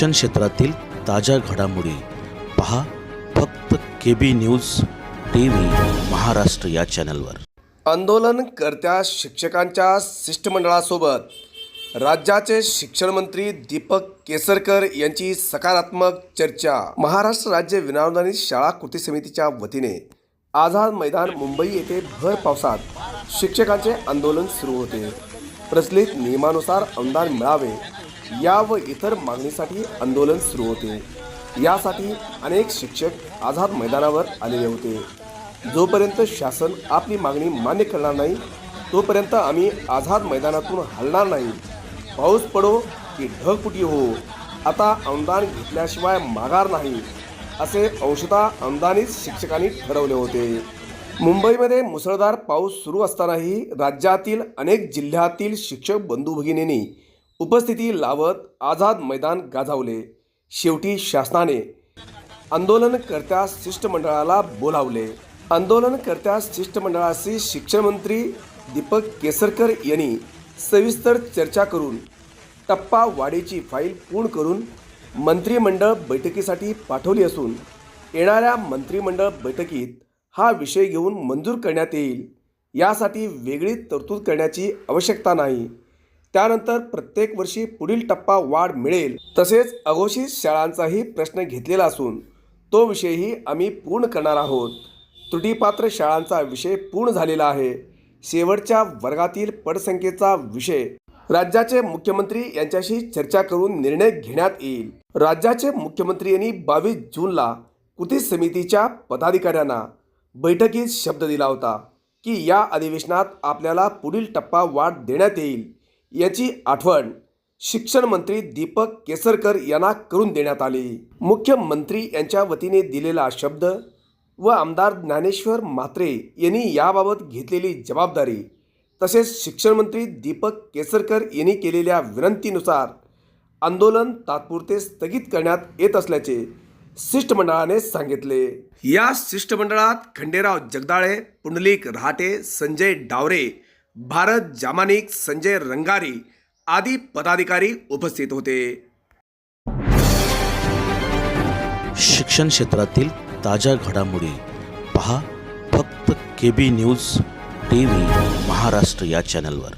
शिक्षण क्षेत्रातील ताज्या घडामोडी पहा फक्त K B news T V Maharashtra या चॅनलवर. आंदोलनकर्त्या शिक्षकांच्या शिष्टमंडळासोबत राज्याचे शिक्षण मंत्री दीपक केसरकर यांची सकारात्मक चर्चा. महाराष्ट्र राज्य विनावधानी शाळा कृती समितीच्या वतीने आझाद मैदान मुंबई येथे भर पावसात शिक्षकांचे आंदोलन सुरू होते. प्रचलित नियमानुसार अनुदान मिळावे या व इतर मागणीसाठी आंदोलन सुरू होते. यासाठी अनेक शिक्षक आझाद मैदानावर आलेले होते. जोपर्यंत शासन आपली मागणी मान्य करणार नाही तोपर्यंत आम्ही आझाद मैदानातून हलणार नाही. पाऊस पडो की ढगफुटी हो. आता अनुदान घेतल्याशिवाय माघार नाही असे अंशतः अनुदानित शिक्षकांनी ठरवले होते. मुंबईमध्ये मुसळधार पाऊस सुरू असतानाही राज्यातील अनेक जिल्ह्यातील शिक्षक बंधू भगिनींनी उपस्थिती लावत आझाद मैदान गाजावले. शेवटी शासनाने आंदोलनकर्त्या शिष्टमंडळाला बोलावले. आंदोलनकर्त्या शिष्टमंडळाशी शिक्षणमंत्री दीपक केसरकर यांनी सविस्तर चर्चा करून टप्पा वाढीची फाईल पूर्ण करून मंत्रिमंडळ बैठकीसाठी पाठवली असून येणाऱ्या मंत्रिमंडळ बैठकीत हा विषय घेऊन मंजूर करण्यात येईल. यासाठी वेगळी तरतूद करण्याची आवश्यकता नाही. त्यानंतर प्रत्येक वर्षी पुढील टप्पा वाढ मिळेल. तसेच अघोषित शाळांचाही प्रश्न घेतलेला असून तो विषयही आम्ही पूर्ण करणार आहोत. त्रुटीपात्र शाळांचा विषय पूर्ण झालेला आहे. शेवटच्या वर्गातील पटसंख्येचा विषय. राज्याचे मुख्यमंत्री यांच्याशी चर्चा करून निर्णय घेण्यात येईल. राज्याचे मुख्यमंत्री यांनी बावीस जूनला कृती समितीच्या पदाधिकाऱ्यांना बैठकीत शब्द दिला होता की या अधिवेशनात आपल्याला पुढील टप्पा वाढ देण्यात येईल. याची आठवण शिक्षण मंत्री दीपक केसरकर यांना करून देण्यात आली. मुख्यमंत्री यांच्या वतीने दिलेला शब्द व आमदार ज्ञानेश्वर म्हात्रे यांनी याबाबत घेतलेली जबाबदारी तसेच शिक्षणमंत्री दीपक केसरकर यांनी केलेल्या विनंतीनुसार आंदोलन तात्पुरते स्थगित करण्यात येत असल्याचे शिष्टमंडळाने सांगितले. या शिष्टमंडळात खंडेराव जगदाळे पुंडलिक रहाटे संजय डावरे भारत जामानिक संजय रंगारी आदी पदाधिकारी उपस्थित होते. शिक्षण क्षेत्रातील ताज्या घडामोडी पहा फक्त K B news T V Maharashtra या चॅनलवर.